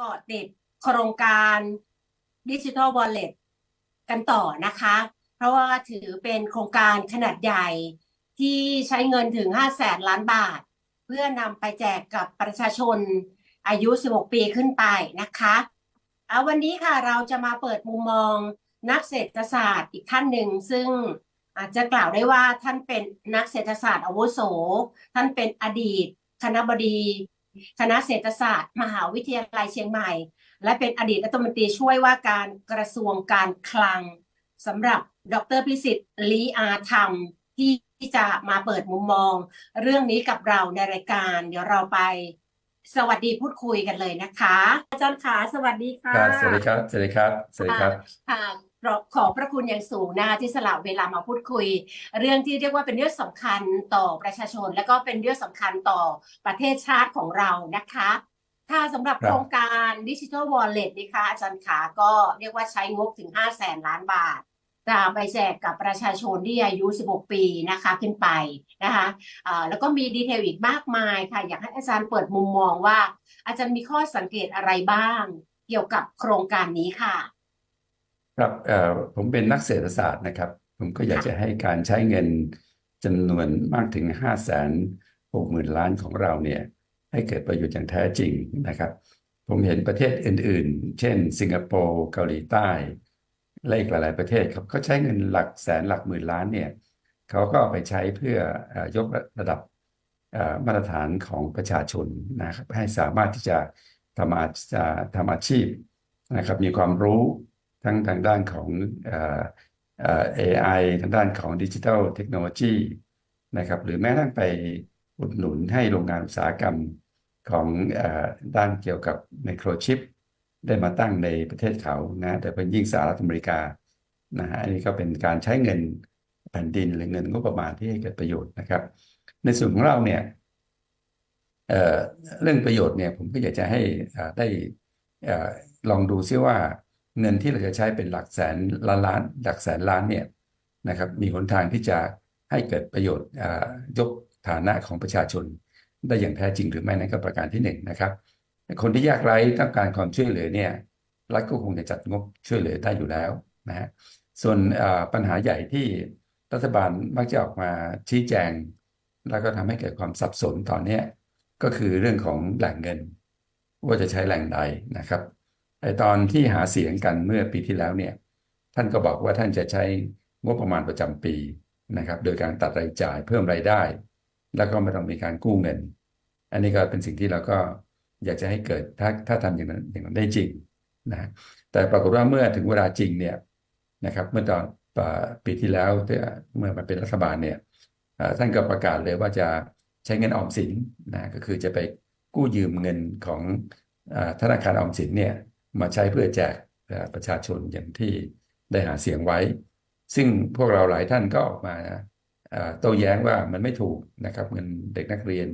กาะติดโครงการดิจิทัลวอลเล็ตกันต่อนะคะ เพราะว่าถือเป็นโครงการขนาดใหญ่ที่ใช้เงินถึง 5 แสนล้านบาท เพื่อนำไปแจกกับประชาชนอายุ 16 ปีขึ้นไปนะคะเอาวันนี้ค่ะเราจะมาเปิดมุมมองนักเศรษฐศาสตร์อีกท่านหนึ่ง ซึ่งอาจจะกล่าวได้ว่าท่านเป็นนักเศรษฐศาสตร์อาวุโส ท่านเป็นอดีต คณะบดี คณะเศรษฐศาสตร์ มหาวิทยาลัยเชียงใหม่ และเป็นอดีตรัฐมนตรีช่วยว่าการกระทรวงการคลังสำหรับดรพิสิทธิ์ลีอาธรรมที่จะมาเปิดมุมมอง เรื่องนี้กับเราในรายการ เดี๋ยวเราไป สวัสดีพูดคุยกันเลยนะคะ อาจารย์ขาสวัสดีค่ะครับสวัสดีครับสวัสดีครับสวัสดีครับค่ะขอขอบพระคุณอย่างสูงนะคะที่สละเวลามาพูดคุย เรื่องที่เรียกว่าเป็นเรื่องสำคัญต่อประชาชน และก็เป็นเรื่องสำคัญต่อประเทศชาติของเรานะคะค่ะสำหรับครับโครงการดิจิทัลวอลเล็ตนะคะอาจารย์ขาก็เรียกว่าใช้งบถึง5แสนล้านบาท จะไปแจกกับประชาชนที่อายุ 16 ปีนะคะขึ้นไปนะคะอ่าแล้วก็มีดีเทลอีกมากมายค่ะ อยากให้อาจารย์เปิดมุมมองว่า อาจารย์มีข้อสังเกตอะไรบ้าง เกี่ยวกับโครงการนี้ค่ะ ครับเอ่อผมเป็นนักเศรษฐศาสตร์นะครับ ผมก็อยากจะให้การใช้เงินจำนวนมากถึงห้าแสนหกหมื่นล้านของเราเนี่ยให้เกิดประโยชน์อย่างแท้จริงนะครับ ผมเห็นประเทศอื่น ๆ เช่น สิงคโปร์ เกาหลีใต้ และอีกหลาย ๆ ประเทศครับเขาใช้เงินหลักแสนหลักหมื่นล้านเนี่ยเขาก็เอาไปใช้เพื่ออยกระดับมาตรฐานของประชาชนนะครับให้สามารถที่จะทำอาทำอาชีพนะครับมีความรู้ทั้งทางด้านของเอ่อเอ่อ AI ทางด้านของดิจิทัลเทคโนโลยีนะครับหรือแม้ทั่งไปอุดหนุนให้โรงงานอุตสาหกรรมของอด้านเกี่ยวกับไมโครชิป ได้มาตั้งในประเทศเขานะแต่เป็นยิ่งสหรัฐอเมริกานะฮะอันนี้ก็เป็นการใช้เงินแผ่นดินหรือเงินงบประมาณที่ให้เกิดประโยชน์นะครับ ในส่วนของเราเนี่ยเเรื่องประโยชน์เนี่ยผมก็อยากจะให้ได้ลองดูซิว่าเงินที่เราจะใช้เป็นหลักแสนล้านล้านหลักแสนล้านเนี่ยนะครับมีหนทางที่จะให้เกิดประโยชน์ยกฐานะของประชาชน ได้อย่างแท้จริงหรือไม่นั่นก็ประการที่หนึ่งนะครับ คนที่ยากไร้ต้องการความช่วยเหลือเนี่ยรัฐก็คงจะจัดงบช่วยเหลือได้อยู่แล้วนะฮะส่วนปัญหาใหญ่ที่รัฐบาลมักจะออกมาชี้แจง แล้วก็ทำให้เกิดความสับสนตอนนี้ก็คือเรื่องของแหล่งเงิน ว่าจะใช้แหล่งใดนะครับไอตอนที่หาเสียงกันเมื่อปีที่แล้วเนี่ยท่านก็บอกว่าท่านจะใช้งบประมาณประจำปีนะครับ โดยการตัดรายจ่ายเพิ่มรายได้ แล้วก็ไม่ต้องมีการกู้เงิน อันนี้ก็เป็นสิ่งที่เราก็ อยากจะให้เกิดถ้าถ้าทำอย่างนั้นอย่างนั้นได้จริงนะแต่ปรากฏว่าเมื่อถึงเวลาจริงเนี่ยนะครับ เมื่อตอนปีที่แล้วเมื่อมาเป็นรัฐบาลเนี่ยท่านก็ประกาศเลยว่าจะใช้เงินออมสินนะก็คือจะไปกู้ยืมเงินของอธนาคารออมสินเนี่ยมาใช้เพื่อแจกประชาชนอย่างที่ได้หาเสียงไว้ ซึ่งพวกเราหลายท่านก็ออกมาโต้แย้งว่ามันไม่ถูกนะครับเงินเด็กนักเรียน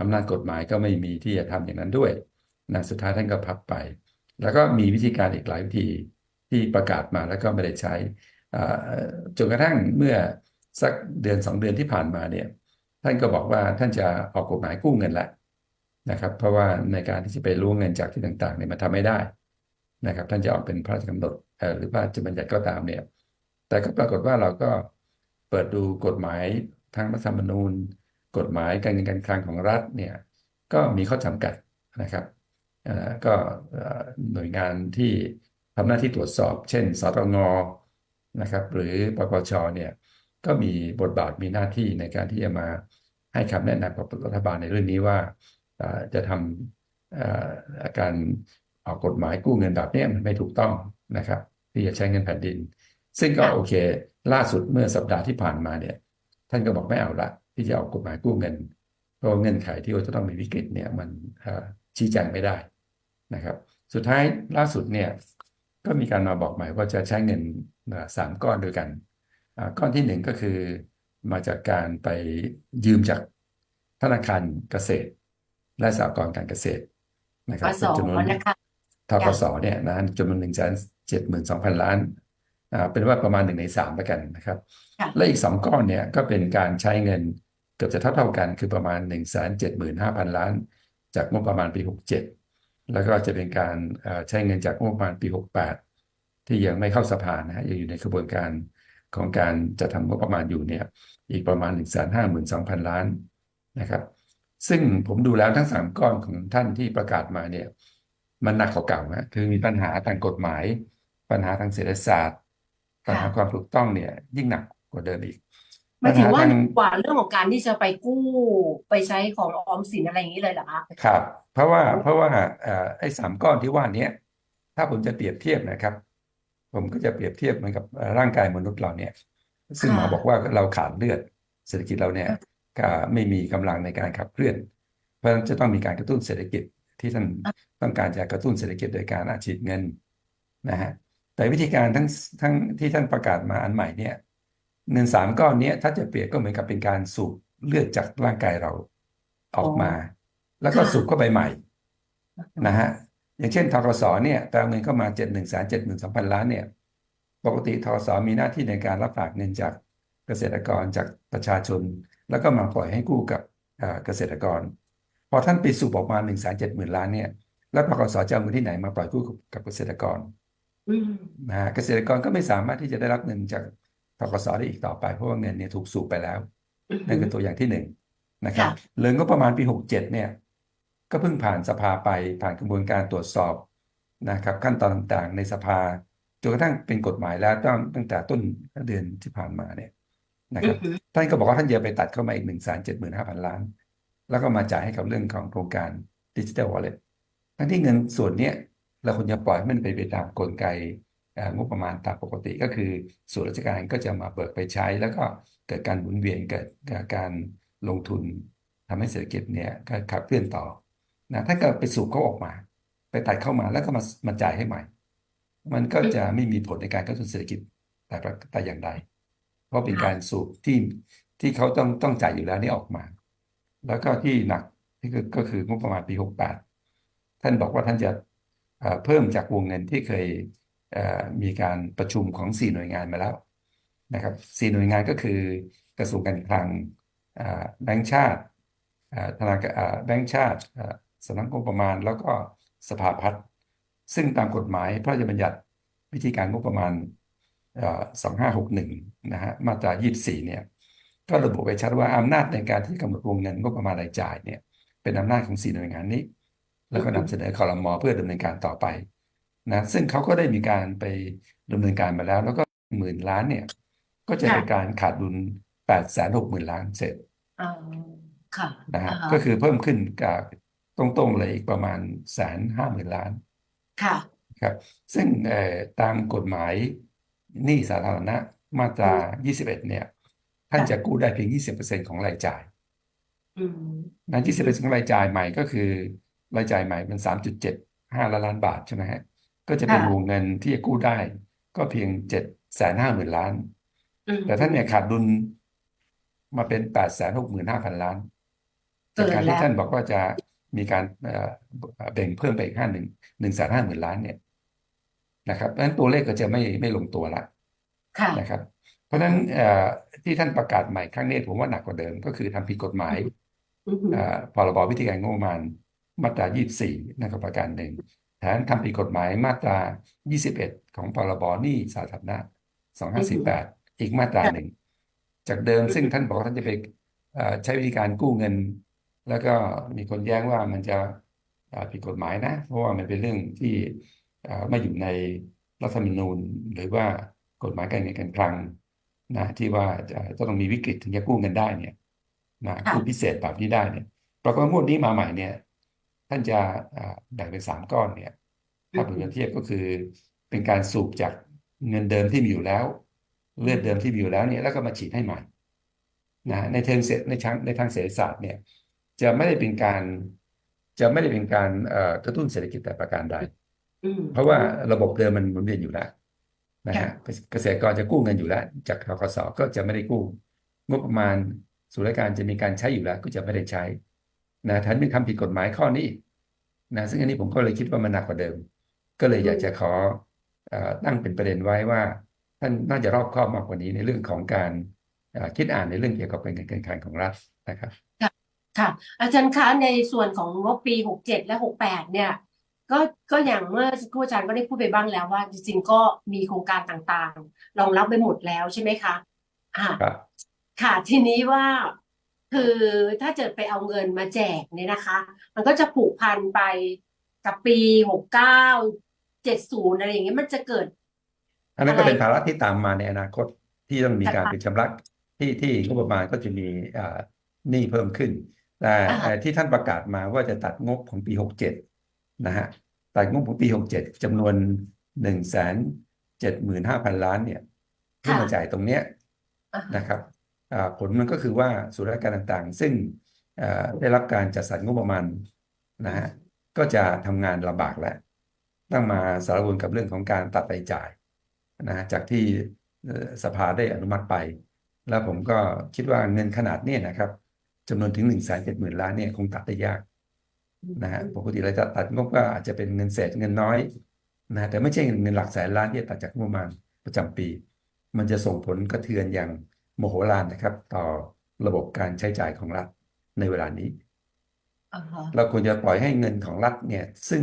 อำนาจกฎหมายก็ไม่มีที่จะทำอย่างนั้นด้วยนะสุดท้ายท่านก็พับไป แล้วก็มีวิธีการอีกหลายวิธีที่ประกาศมาแล้วก็ไม่ได้ใช้อ่จนกระทั่งเมื่อสักเดือนสองเดือนที่ผ่านมาเนี่ยท่านก็บอกว่าท่านจะออกกฎหมายกู้เงินแล้วนะครับ เพราะว่าในการที่จะไปรู้เงินจากที่ต่างๆเนี่ยมันทำไม่ได้นะครับ ท่านจะออกเป็นพระราชกำหนดหรือพระราชบัญญัติก็ตามเนี่ย แต่ก็ปรากฏว่าเราก็เปิดดูกฎหมายทางรัฐธรรมนูญ กฎหมายการเงินการคลังของรัฐเนี่ยก็มีข้อจำกัดนะครับเอ่อก็เอ่อหน่วยงานที่ทำหน้าที่ตรวจสอบ เช่นสตงนะครับหรือปปชเนี่ยก็มีบทบาทมีหน้าที่ในการที่จะมาให้คำแนะนำกับรัฐบาลในเรื่องนี้ว่าเอ่อจะทำเอ่อการออกกฎหมายกู้เงินแบบเนี้ยมันไม่ถูกต้องนะครับ ที่จะใช้เงินแผ่นดิน ซึ่งก็ค่ะโอเค ล่าสุดเมื่อสัปดาห์ที่ผ่านมาเนี่ย ท่านก็บอกไม่เอาละ ที่จะออกกฎหมายกู้เงิน เพราะว่าเงื่อนไขที่ว่าจะต้องมีวิกฤตเนี่ยมันเอ่อชี้แจงไม่ได้นะครับ สุดท้ายล่าสุดเนี่ยก็มีการมาบอกใหม่ว่าจะใช้เงินเอ่อสามก้อนด้วยกันอ่าก้อนที่หนึ่งก็คือมาจากการไปยืมจากธนาคารเกษตร และสหกรณ์การเกษตรนะคปรับสเป็นจำนวนนะคะทกสเนี่ยนะจำนวนหนึ่งแสนเจ็ดหมื่นสองพันล้านอ่าเป็นว่าประมาณหนึ่งในสามแล้วกันนะครับค่ะและอีกสองก้อนเนี่ยก็เป็นการใช้เงินเกือบจะเท่าเท่ากันคือประมาณหนึ่งแสนเจ็ดหมื่นห้าพันล้าน จากงบประมาณปีหกเจ็ดแล้วก็จะเป็นการใช้เงินจากงบประมาณปี 68 ที่ยังไม่เข้าสภานะฮะยังอยู่ในกระบวนการของการจะทำงบประมาณอยู่เนี่ยอีกประมาณ 152,000 ล้านนะครับ ซึ่งผมดูแล้วทั้งสามก้อนของท่านที่ประกาศมาเนี่ยมันหนักกว่าเก่านะคือมีปัญหาทางกฎหมาย ปัญหาทางเศรษฐศาสตร์ปัญหาความถูกต้องเนี่ยยิ่งหนักกว่าเดิมอีก หมายถึงว่าปัญหาหทางนักกว่าเรื่องของการที่จะไปกู้ไปใช้ของออมสินอะไรอย่างนี้เลยเหรอคะครับ เพราะว่าเพราะว่าเอ่อไอ้สามก้อนที่ว่าเนี้ยถ้าผมจะเปรียบเทียบนะครับ ผมก็จะเปรียบเทียบเหมือนกับเอ่อร่างกายมนุษย์เราเนี่ย ซึ่งหมอค่ะบอกว่าเราขาดเลือด เศรษฐกิจเราเนี่ยก็ไม่มีกำลังในการขับเคลื่อน เพราะฉะนั้นจะต้องมีการกระตุ้นเศรษฐกิจที่ท่านต้องการจะกระตุ้นเศรษฐกิจโดยการอัดฉีดเงินนะฮะแต่วิธีการทั้งทั้งที่ท่านประกาศมาอันใหม่เนี่ย เงินสามก้อนเนี้ยถ้าจะเปรียบก็เหมือนกับเป็นการสูบเลือดจากร่างกายเราออกมา แล้วก็สูบเข้าไปใหม่นะฮะอย่างเช่นทกสเนี่ยแต่เงินเข้ามาเจ็ดหนึ่งแสนเจ็ดหมื่นสองพันล้านเนี่ยปกติทกสมีหน้าที่ในการรับฝากเงินจากเกษตรกรจากประชาชน แล้วก็มาปล่อยให้กู้กับเอ่อเกษตรกร พอท่านไปสูบออกมาหนึ่งแสนเจ็ดหมื่นล้านเนี่ยแล้วทกสจะเอาเงินที่ไหนมาปล่อยกู้กับกับเกษตรกรอืมนะฮะเกษตรกรก็ไม่สามารถที่จะได้รับเงินจาก ทกสได้อีกต่อไปเพราะว่าเงินเนี่ยถูกสูบไปแล้วอืมนั่นคือตัวอย่างที่หนึ่งนะครับค่ะเรื่องก็ประมาณปี67เนี่ย ก็เพิ่งผ่านสภาไปผ่านกระบวนการตรวจสอบนะครับ ขั้นตอนต่างๆ ในสภาจนกระทั่งเป็นกฎหมายแล้วตั้งตั้งแต่ต้นเดือนที่ผ่านมาเนี่ยนะครับอืมท่านก็บอกว่าท่านจะไปตัดเข้ามาอีกหนึ่งแสนเจ็ดหมื่นห้าพันล้าน แล้วก็มาจ่ายให้กับเรื่องของโครงการดิจิ t a ลวอลเล็ตทั้งที่เงินส่วนเนี้ยเราควรจะปล่อยให้มันไปไปตามกลไกเอ่อ งบประมาณตามปกติก็คือ ส่วนราชการก็จะมาเบิกไปใช้ แล้วก็เกิดการหมุนเวียนเกิดการลงทุนทำให้เศรษฐกิจเนี่ยขับเคลื่อนต่อนะถ้าเกิดไปสูบเขาออกมา ไปตัดเข้ามาแล้วก็มามาจ่ายให้ใหม่ มันก็จะไม่มีผลในการกระตุ้นเศรษฐกิจแต่แต่อย่างใด เพราะเป็นการสูบที่ที่เขาต้องต้องจ่ายอยู่แล้วนี่ออกมา แล้วก็ที่หนักที่ก็คืองบประมาณปี 68 ท่านบอกว่าท่านจะเพิ่มจากวงเงินที่เคย มีการประชุมของ 4 หน่วยงานมาแล้วนะครับสี่หน่วยงานก็คือกระทรวงการคลังแบงก์ชาติธนาคารแบงก์ชาติสำนักงบประมาณ แล้วก็สภาพัฒน์ซึ่งตามกฎหมายพระราชบัญญัติวิธีการงบประมาณเอ่อ2561 นะฮะมาตรา 24 เนี่ยก็ระบุไว้ชัดว่าอำนาจในการที่กำหนดวงเงินงบประมาณรายจ่ายเนี่ยเป็นอำนาจของสี่หน่วยงานนี้ แล้วก็นำเสนอคอรมอเพื่อดำเนินการต่อไป นะซึ่งเขาก็ได้มีการไปดำเนินการมาแล้ว แล้วก็หมื่นล้านเนี่ย ก็จะเป็นการขาดดุลแปดแสนหกหมื่นล้านเศษอ่าค่ะนะฮะอ่าฮะก็คือเพิ่มขึ้นกับตรงๆเลยอีกประมาณแสนห้าหมื่นล้านค่ะครับซึ่งเอ่อตามกฎหมายหนี้สาธารณะมาตรา 21 เนี่ย ท่านจะกู้ได้เพียง 20%ของรายจ่ายอืมนั้น20%ของรายจ่ายใหม่ก็คือ รายจ่ายใหม่เป็น3.75 ล้านล้านบาทใช่ไหมฮะ ก็จะเป็นค่ะวงเงินที่จะกู้ได้ ก็เพียง750,000ล้านอืมแต่ท่านเนี่ยขาดดุลมาเป็น865,000ล้านเกิจากนการแล้ที่วท่านบอกว่าจะมีการเอ่อแบ่งเพิ่มไปอีกห้าหนึ่งหนึ่งแสนห้าหมื่นล้านเนี่ยนะครับเพราะฉะนั้นตัวเลขก็จะไม่ไม่ลงตัวละค่ะนะครับ เพราะฉะนั้นเอ่อที่ท่านประกาศใหม่ครั้งนี้ผมว่าหนักกว่าเดิม ก็คือทำผิดกฎหมายอืมเอ่อพรบวิธีการงบประมาณมาตรา 24นั่นก็ประการหนึ่ง แถมทำผิดกฎหมายมาตรา 21 ของพรบหนี้สาธารณะ 2548 อีกมาตราหนึ่ง จากเดิมซึ่งท่านบอกว่าท่านจะไปเอ่อใช้วิธีการกู้เงิน แล้วก็มีคนแย้งว่ามันจะเอ่อผิดกฎหมายนะ เพราะว่ามันเป็นเรื่องที่เอ่อไม่อยู่ในรัฐธรรมนูญ หรือว่ากฎหมายการเงินการคลังนะที่ว่าจะต้องมีวิกฤตถึงจะกู้เงินได้เนี่ยนะค่ะกู้พิเศษแบบนี้ได้เนี่ยปรากฏว่างวดนี้มาใหม่เนี่ย ท่านจะเอ่อแบ่งเป็นสามก้อนเนี่ยถ้าเปรียบเทียบก็คือเป็นการสูบจากเงินเดิมที่มีอยู่แล้ว เลือดเดิมที่มีอยู่แล้วเนี่ยแล้วก็มาฉีดให้ใหม่นะในเชิงเศรษฐในทางในทางเศรษฐศาสตร์เนี่ยจะไม่ได้เป็นการจะไม่ได้เป็นการเอ่อกระตุ้นเศรษฐกิจแต่ประการใดอืมเพราะว่าระบบเดิมมันหมุนเวียนอยู่แล้วนะค่ะฮะเกษตรกรจะกู้เงินอยู่แล้ว จากธกสก็จะไม่ได้กู้ งบประมาณส่วนราชการจะมีการใช้อยู่แล้วก็จะไม่ได้ใช้ นะท่านไม่ทำผิดกฎหมายข้อนี้อีกนะซึ่งอันนี้ผมก็เลยคิดว่ามันหนักกว่าเดิม ก็เลยอยากจะขอเอ่อตั้งเป็นประเด็นไว้ว่า ท่านน่าจะรอบคอบมากกว่านี้ในเรื่องของการเอ่อคิดอ่านในเรื่องเกี่ยวกับการเงินการคลังของรัฐนะครับค่ะ อาจารย์คะในส่วนของงบปีหกเจ็ดและหกแปดเนี่ย ก็ก็อย่างเมื่อสักครู่อาจารย์ก็ได้พูดไปบ้างแล้วว่า จริงๆก็มีโครงการต่างๆรองรับไปหมดแล้วใช่ไหมคะอ่าครับค่ะ ทีนี้ว่า คือถ้าเกิดไปเอาเงินมาแจกเนี่ยนะคะ มันก็จะผูกพันไปกับปีหกเก้าเจ็ดศูนย์อะไรอย่างเงี้ยมันจะเกิด อันนั้นอะก็ไรเป็นภาระที่ตามมาในอนาคตที่ต้องมีแต่การค่ะเป็นชำระที่ที่งบประมาณก็จะมีอ่าหนี้เพิ่มขึ้นแต่อ่าเอ่อที่ท่านประกาศมาว่าจะตัดงบของปีหกเจ็ดนะฮะตัดงบของปีหกเจ็ดจำนวนหนึ่งแสนเจ็ดหมื่นห้าพันล้านเนี่ยเพื่อค่ะมาจ่ายตรงเนี้ยอ่าฮะนะครับอ่า ผลมันก็คือว่าส่วนราชการต่างๆ ซึ่งได้รับการจัดสรรงบประมาณนะฮะก็จะทำงานลำบากแล้วต้องมาสารวนกับเรื่องของการตัดรายจ่ายนะฮะจากที่สภาได้อนุมัติไป แล้วผมก็คิดว่าเงินขนาดนี้นะครับจำนวนถึงหนึ่งแสนเจ็ดหมื่นล้านเนี่ยคงตัดได้ยากนะฮะปกติเราจะตัดงบก็อาจจะเป็นเงินเศษเงินน้อยนะฮะแต่ไม่ใช่เงินหลักแสนล้านที่ตัดจากงบประมาณประจำปี มันจะส่งผลกระเทือนอย่าง โมโหลานนะครับ ต่อระบบการใช้จ่ายของรัฐในเวลานี้อ่าฮะเราควรจะปล่อยให้เงินของรัฐเนี่ย ซึ่ง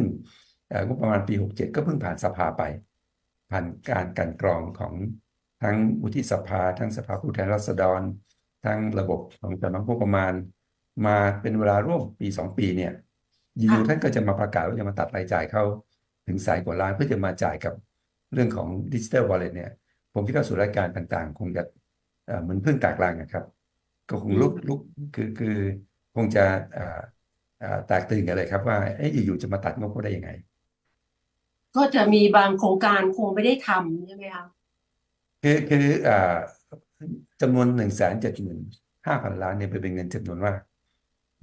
เอ่องบประมาณปี 67 ก็เพิ่งผ่านสภาไป ผ่านการกลันกรองของทั้งวุฒิสภา ทั้งสภาผู้แทนราษฎร ทั้งระบบของสำนักงบประมาณ มาเป็นเวลาร่วมปีสองปีเนี่ยอยู่ๆท่านก็จะมาประกาศว่าจะมาตัดรายจ่ายเข้าถึงแสนกว่าล้านเพื่อจะมาจ่ายกับเรื่องของดิจิ t a ลวอลเล็ตเนี่ย ผมคิดว่าส่วนราชการต่างๆ คงจะ เอ่อเหมือนพึ่งแตกรังนะครับ ก็คงลุกลุกคือคือคงจะเอ่อเอ่อแตกตื่นกันเลยครับ ว่าเอ๊ะอยู่ๆจะมาตัดงบเขาได้ยังไง ก็จะมีบางโครงการคงไม่ได้ทำใช่ไหมคะคือคือเอ่อจำนวนหนึ่งแสนเจ็ดหมื่นห้าพันล้านเนี่ยเป็นเงินจำนวนมาก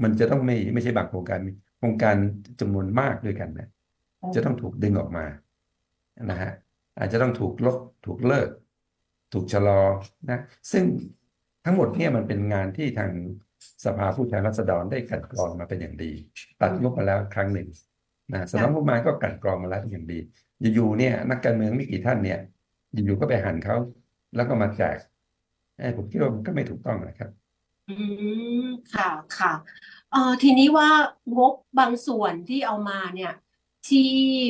มันจะต้องไม่ไม่ใช่บางโครงการมีโครงการจำนวนมากด้วยกันนะจะต้องถูกดึงออกมานะฮะอาจจะต้องถูกลดถูกเลิก ถูกชะลอนะซึ่งทั้งหมดเนี่ยมันเป็นงานที่ทางสภาผู้แทนราษฎรได้กลันกรองมาเป็นอย่างดี ตัดงบมาแล้วครั้งหนึ่งนะสำนักงบประมาณก็กลั่นกรองมาแล้วเป็นอย่างดีอยู่ๆเนี่ย นักการเมืองไม่กี่ท่านเนี่ยอยู่ๆก็ไปหันเขาแล้วก็มาแจกผมคิดว่ามันก็ไม่ถูกต้องนะครับ อืมค่ะค่ะเอ่อทีนี้ว่างบบางส่วนที่เอามาเนี่ย ที่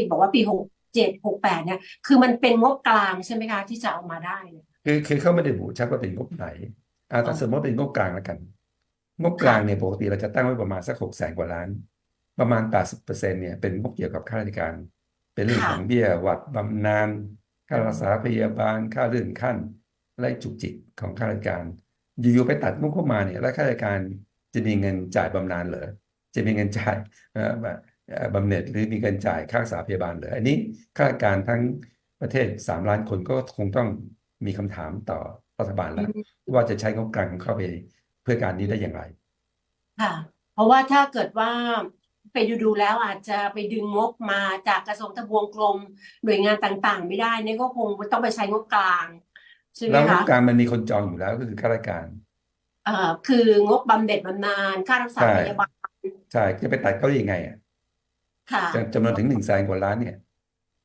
บอกว่าปีหกเจ็ดหกแปดเนี่ย คือมันเป็นงบกลางใช่ไหมคะ ที่จะเอามาได้เนี่ย คือคือเขาไม่ได้ระบุชัดว่าเป็นงบไหนอ่าอ๋ถ้าอสมมติเป็นงบกลางแล้วกัน งบกลาค่ะงเนี่ยปกติเราจะตั้งไว้ประมาณสักหกแสนกว่าล้าน ประมาณแปดสิบเปอร์เซ็นต์เนี่ยเป็นงบเกี่ยวกับข้าราชการ เป็นเรื่องค่ะของเบี้ยหวัดบำนาญค่ารักษาพยาบาลค่าเลื่อนขั้นและจุกจิกของข้าราชการ อยู่ๆไปตัดงบเข้ามาเนี่ยแล้วข้าราชการจะมีเงินจ่ายบำนาญเหรอจะมีเงินจ่ายเอ่อแบบเอ่อบำเหน็จหรือมีเงินจ่ายค่ารักษาพยาบาลเหรออันนี้ข้าราชการทั้งประเทศสามล้านคนก็คงต้อง มีคำถามต่อรัฐบาลอืแล้วมว่าจะใช้งบกลางเข้าไปเพื่อการนี้ได้อย่างไร ค่ะ เพราะว่าถ้าเกิดว่าไปดูดูแล้วอาจจะไปดึงงบมาจากกระทรวงทบวงกรมหน่วยงานต่างๆ ไม่ได้เนี่ยก็คงต้องไปใช้งบกลางใช่ไหมแล้วงบคะกลางมันมีคนจองอยู่แล้วก็คือข้าราชการเอ่อคืองบบำเหน็จบำนาญค่ารักษาใช่พยาบาลใช่จะไปตัดเขาได้ยังไงอะค่ะจำจำนวนถึงหนึ่งแสนกว่าล้านเนี่ย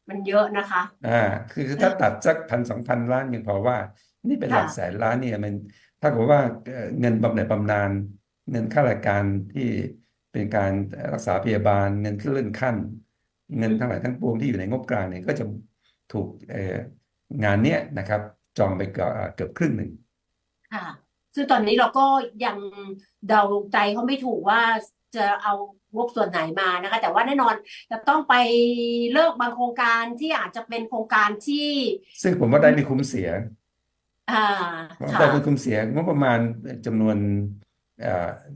มันเยอะนะคะ อ่าคือคือถ้าตัดสักพันสองพันล้านยังพอว่า นี่เป็นหลักค่ะแสนล้านเนี่ยมัน ถ้ากับว่าเอ่อเงินบำเหน็จบำนาญเงินข้าราชการที่เป็นการรักษาพยาบาลเงินขึ้นเลื่อนขั้น เงินทั้งหลายทั้งปวงที่อยู่ในงบกลางเนี่ยก็จะถูกเอ่องานเนี้ยนะครับ จองไปเกือบเกือบครึ่งหนึ่งค่ะซึ่งตอนนี้เราก็ยังเดาใจเขาไม่ถูกว่าจะเอา งบส่วนไหนมานะคะ แต่ว่าแน่นอนจะต้องไปเลิกบางโครงการที่อาจจะเป็นโครงการที่ ซึ่งผมว่าได้ไม่คุ้มเสียอ่าผมว่าค่ะได้ไม่คุ้มเสียงบประมาณจำนวน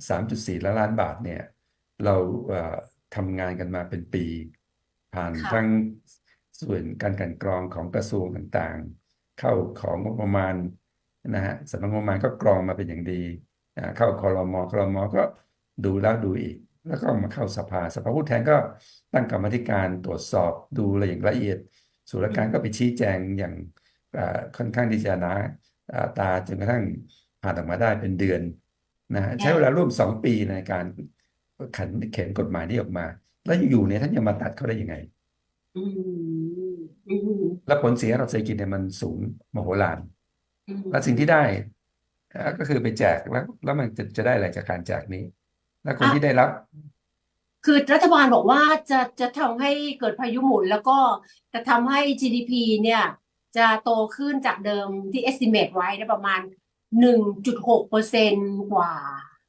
สามจุดสี่ล้านล้านบาทเนี่ย เราเอ่อทำงานกันมาเป็นปี ผ่านค่ะทั้งส่วนการกลันกรองของกระทรวงต่างๆ เข้าของงบประมาณนะฮะสำนักงบประมาณก็กรองมาเป็นอย่างดีอ่าเข้าครมครมก็ดูแล้วดูอีก แล้วก็มาเข้าสภาสภาผู้แทนก็ตั้งกรรมาธิการตรวจสอบดูอะไรอย่างละเอียดส่วนราชการก็ไปชี้แจงอย่างอ่าค่อนข้างที่จะหนาอ่าตาจนกระทั่งผ่านออกมาได้เป็นเดือนนะฮะใช้เวลาร่วมสองปีในการขันเขียนกฎหมายนี้ออกมา แล้วอยู่ๆเนี่ยท่านจะมาตัดเขาได้ยังไงอืมอืมแล้วผลเสียต่อเศรษฐกิจเนี่ยมันสูงมโหฬารอืมและสิ่งที่ได้เอ่อก็คือไปแจกแล้วแล้วมันจะจะได้อะไรจากการแจกนี้ แล้วคนอะที่ได้รับ คือรัฐบาลบอกว่าจะจะทำให้เกิดพายุหมุน แล้วก็จะทำให้ GDP เนี่ย จะโตขึ้นจากเดิมที่ estimate ไว้นะประมาณ 1.6เปอร์เซ็นต์กว่า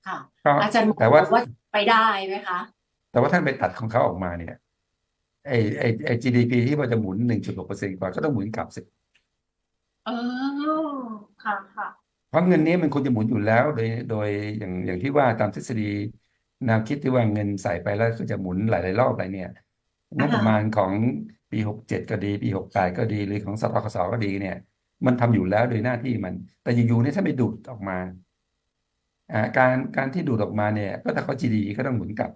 ค่ะก็อาจารย์แต่ว่าบอกว่าไปได้ไหมคะ แต่ว่าท่านไปตัดของเขาออกมาเนี่ยไอไอไอ GDP ที่ว่าจะหมุนหนึ่งจุดหกเปอร์เซ็นต์กว่าก็ต้องหมุนกลับสิเออค่ะค่ะเพราะเงินนี้มันควรจะหมุนอยู่แล้ว โดยโดยอย่างอย่างที่ว่าตามทฤษฎี แนวคิดที่ว่าเงินใส่ไปแล้วก็จะหมุนหลาย ๆ รอบอะไรเนี่ยงบประมาณของปีหกเจ็ดก็ดีปีหกแปดก็ดีหรือของสทกสก็ดีเนี่ย มันทำอยู่แล้วโดยหน้าที่มัน แต่อยู่ๆเนี่ยถ้าไม่ดูดออกมาอ่าการการที่ดูดออกมาเนี่ย ก็ถ้าเขา GDP ก็ต้องหมุนกลับ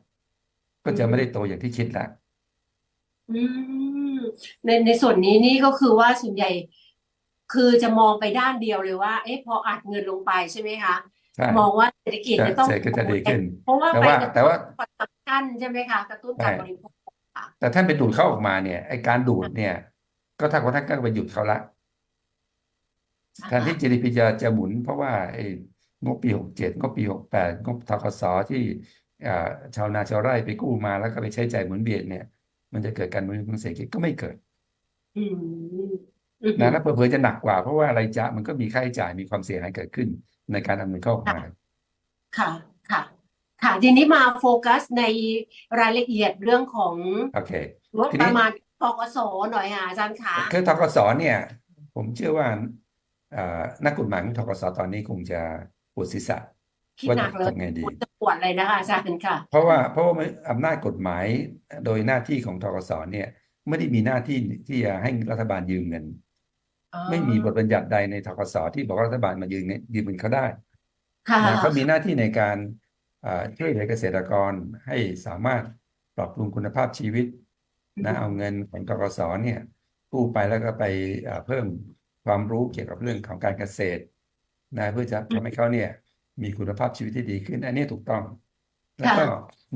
ก็จะไม่ได้โตอย่างที่คิดละอืมในในส่วนนี้นี่ก็คือว่าส่วนใหญ่ คือจะมองไปด้านเดียวเลยว่า เอ๊ะพออัดเงินลงไปใช่ไหมคะ มองว่าเศรษฐกิจจะจะต้องเศรษฐกิจจะดีขึ้น เพราะว่าแต่ไปว่ากระแต่ตุ้นว่าคอนซัมชันใช่ไหมคะกระตุ้นการใช่บริโภคค่ะแต่ท่านไปดูดเขาออกมาเนี่ยไอการดูดเนี่ย ก็ถ้าว่าท่านก็ไปหยุดเขาละแทนที่ GDP จะจะหมุน เพราะว่าไอ้งบปีหกเจ็ดงบปีหกแปดงบธกสที่อ่าชาวนาชาวไร่ไปกู้มาแล้วก็ไปใช้จ่ายหมุนเวียนเนี่ย มันจะเกิดการหมุนเวียนของเศรษฐกิจก็ไม่เกิดอืมอืมนะแล้วเผลอๆจะหนักกว่าเพราะว่าอะไรจะมันก็มีค่าใช้จ่ายมีความเสียหายเกิดขึ้น ในการเอาเงินเข้าออกมาค่ะค่ะ ค่ะทีนี้มาโฟกัสในรายละเอียดเรื่องของโอเคงบทีปนี้ระมาณปกสหน่อยค่ะอาจารย์คะคือธกสเนี่ย ผมเชื่อว่าอ่านักกฎหมายของธกสตอนนี้คงจะปวดศีรษะคิดว่าหนัจะกเลยทำไงดีปวดจะปวดเลยนะคะอาจารย์ค่ะ เพราะว่าเพราะว่าอำนาจกฎหมายโดยหน้าที่ของธกสเนี่ยไม่ได้มีหน้าที่ที่จะให้รัฐบาลยืมเงินอ๋อ ไม่มีบทบัญญัติใดในธกสที่บอกว่ารัฐบาลมายืมเงินยืมเงินเขาได้ค่ะนะเขามีหน้าที่ในการอ่าช่วยเหลือเกษตรกรให้สามารถปรับปรุงคุณภาพชีวิตนะเอาเงินของธกสเนี่ยกู้ไปแล้วก็ไปอ่าเพิ่มความรู้เกี่ยวกับเรื่องของการเกษตรนะเพื่อจะทำให้เขาเนี่ยมีคุณภาพชีวิตที่ดีขึ้น อันนี้ถูกต้อง แล้วก็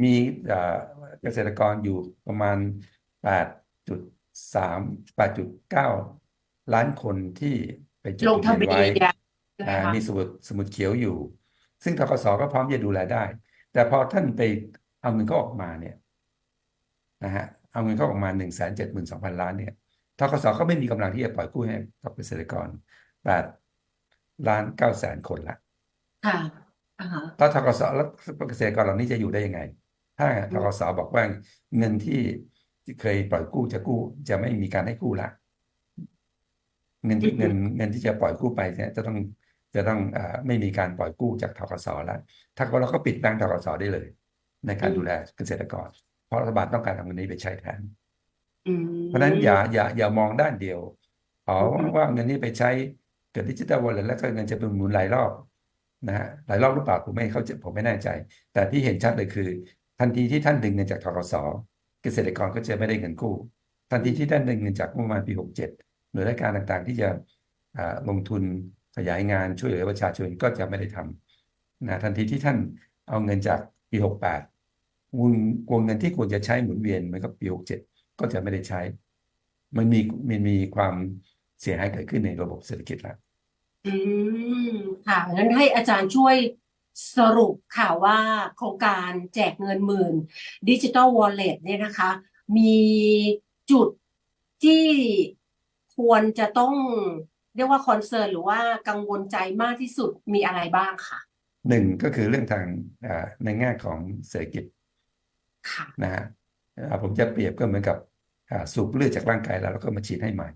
มีอ่าเกษตรกรอยู่ประมาณ8.3 8.9 ล้านคนที่ไปจดลงทะทะเบียนเบียไว้นใช่ไหมอ่าคะมีสมุดสมุดเขียวอยู่ ซึ่งธกสก็พร้อมจะดูแลได้ แต่พอท่านไปเอาเงินเขาออกมาเนี่ยนะฮะเอาเงินเขาออกมาหนึ่งแสนเจ็ดหมื่นสองพันล้านเนี่ยธกสก็ไม่มีกำลังที่จะปล่อยกู้ให้กับเกษตรกรแปดล้านเก้าแสนคนละค่ะอ่าฮะถ้าธกสแล้วเกษตรกรเหล่านี้จะอยู่ได้ยังไง ถ้าธกสบอกว่าเงินที่เคยปล่อยกู้จะกู้จะไม่มีการให้กู้ละ เงินที่เงินเงินที่จะปล่อยกู้ไปเนี่ยจะต้องจะต้องเอ่อไม่มีการปล่อยกู้จากธกสแล้วถ้าเราก็ปิดแบงก์ธกสได้เลย ในการดูแลเกษตรกร เพราะรัฐบาลต้องการเอาเงินนี้ไปใช้แทนอืมเพราะฉะนั้นอย่าอย่าอย่ามองด้านเดียวอ๋อว่าเงินนี้ไปใช้เกิดดิจิตอลวอลเล็ตแล้วก็เงินจะเป็นหมุนหลายรอบนะฮะหลายรอบหรือเปล่าผมไม่เข้าใจผมไม่แน่ใจ แต่ที่เห็นชัดเลยคือ ทันทีที่ท่านดึงเงินจากธกสเกษตรกรก็จะไม่ได้เงินกู้ ทันทีที่ท่านดึงเงินจากงบประมาณปี67ห น่วยราชการต่างๆ ที่จะลงทุนขยายงานช่วยเหลือประชาชนก็จะไม่ได้ทำนะทันทีที่ท่านเอาเงินจากปี68วงวงเงินที่ควรจะใช้หมุนเวียนเหมือนกับปี67ก็จะไม่ได้ใช้ มันมีมันมีความเสียหายเกิดขึ้นในระบบเศรษฐกิจแล้วอืมค่ะงั้นให้อาจารย์ช่วยสรุปค่ะว่าโครงการแจกเงินหมื่นดิจิ t a ลวอลเล็ตเนี่ยนะคะ มีจุดที่ ควรจะต้องเรียกว่าคอนเซิร์นหรือว่ากังวลใจมากที่สุดมีอะไรบ้างค่ะหนึ่งก็คือเรื่องทางอ่าในแง่ของเศรษฐกิจค่ะนะฮะอ่าผมจะเปรียบก็เหมือนกับอ่าสูบเลือดจากร่างกายเราแล้วก็มาฉีดให้ใหม่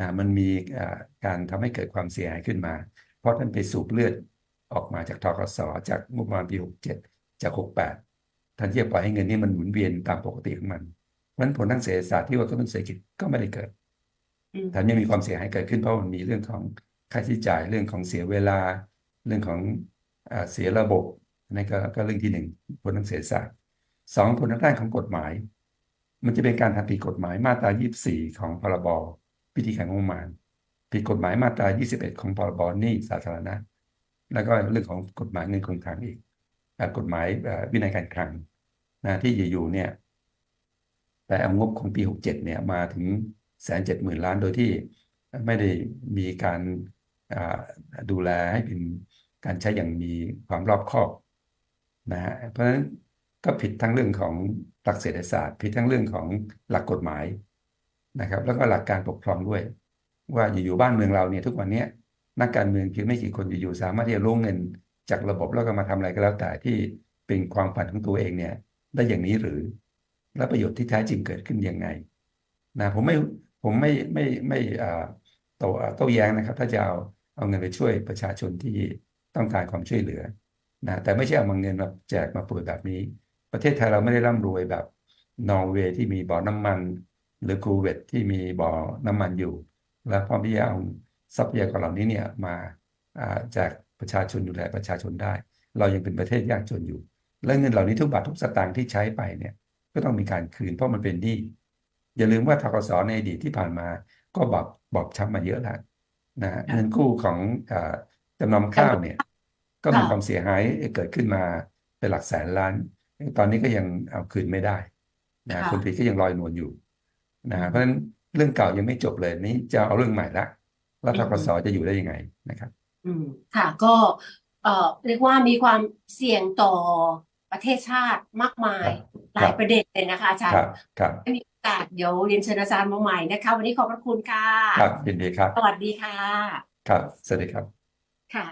นะมันมีอ่าการทำให้เกิดความเสียหายขึ้นมา เพราะท่านไปสูบเลือดออกมาจากธกสจากงบประมาณปี67จาก68ท่านที่จะปล่อยให้เงินนี้มันหมุนเวียนตามปกติของมันเพราะฉะนั้นผลทางเศรษฐศาสตร์ที่ว่ากระตุ้นเศรษฐกิจก็ไม่ได้เกิดอืม แถมยังมีความเสียหายเกิดขึ้นเพราะมันมีเรื่องของค่าใช้จ่ายเรื่องของเสียเวลา เรื่องของอเสียระบบนั่นก็ก็เรื่องที่หนึ่งผลทางเศรษฐศาสตร์สองผลทางด้านของกฎหมาย มันจะเป็นการทำผิดกฎหมายมาตรา 24 ของพรบวิธีการงบประมาณผิดกฎหมายมาตรา 21 ของพรบหนี้สาธารณะ แล้วก็เรื่องของกฎหมายเงินคงคลังอีกกฎหมายวินัยการคลังนะที่อยู่ๆเนี่ย แต่เอางบของปี 67 เนี่ยมาถึง แสนเจ็ดหมื่นล้านโดยที่ไม่ได้มีการดูแลให้เป็นการใช้อย่างมีความรอบคอบนะฮะเพราะฉะนั้นก็ผิดทั้งเรื่องของหลักเศรษฐศาสตร์ ผิดทั้งเรื่องของหลักกฎหมายนะครับ แล้วก็หลักการปกครองด้วย ว่าอยู่ๆบ้านเมืองเราเนี่ยทุกวันนี้นักการเมืองเพียงไม่กี่คนอยู่ๆสามารถที่จะล้วงเงิน จากระบบแล้วก็มาทำอะไรก็แล้วแต่ที่เป็นความฝันของตัวเองเนี่ยได้อย่างนี้หรือ และประโยชน์ที่แท้จริงเกิดขึ้นยังไงนะผมไม่ ผมไม่ไม่ไม่อ่าโต้โต้แย้งนะครับ ถ้าจะเอาเอาเงินไปช่วยประชาชนที่ต้องการความช่วยเหลือนะแต่ไม่ใช่เอาเงินมาแจกมาป่วยแบบนี้ ประเทศไทยเราไม่ได้ร่ำรวยแบบนอร์เวย์ที่มีบ่อน้ำมัน หรือคูเวตที่มีบ่อน้ำมันอยู่ แล้วพร้อมที่จะเอาทรัพยากรเหล่านี้เนี่ยมาอ่าแจกประชาชนดูแลประชาชนได้ เรายังเป็นประเทศยากจนอยู่ และเงินเหล่านี้ทุกบาททุกสตางค์ที่ใช้ไปเนี่ยก็ต้องมีการคืนเพราะมันเป็นหนี้ อย่าลืมว่าธกสในอดีตที่ผ่านมาก็บอบบอบช้ำมาเยอะแล้วนะฮะค่ะเงินกู้ของอ่าจำนำข้าวเนี่ย ก็มีค่ะความเสียหายเกิดขึ้นมาเป็นหลักแสนล้าน ตอนนี้ก็ยังเอาคืนไม่ได้นะค่ะคนผิดก็ยังลอยนวลอยู่นะฮะเพราะฉะนั้นเรื่องเก่ายังไม่จบเลยนี้จะเอาเรื่องใหม่ละแล้วธกสจะอยู่ได้ยังไงนะครับ อืมค่ะก็เอ่อเรียกว่ามีความเสี่ยงต่อประเทศชาติมากมาคยรับหคลารัยบประเด็นเลยนะคะอาจารครัย์บครับถ้ามี โอกาสเดี๋ยวเรียนเชิญอาจารย์มาใหม่นะคะ วันนี้ขอบพระคุณค่ะ ครับยินดีครับ สวัสดีค่ะ ครับ สวัสดีครับ ค่ะ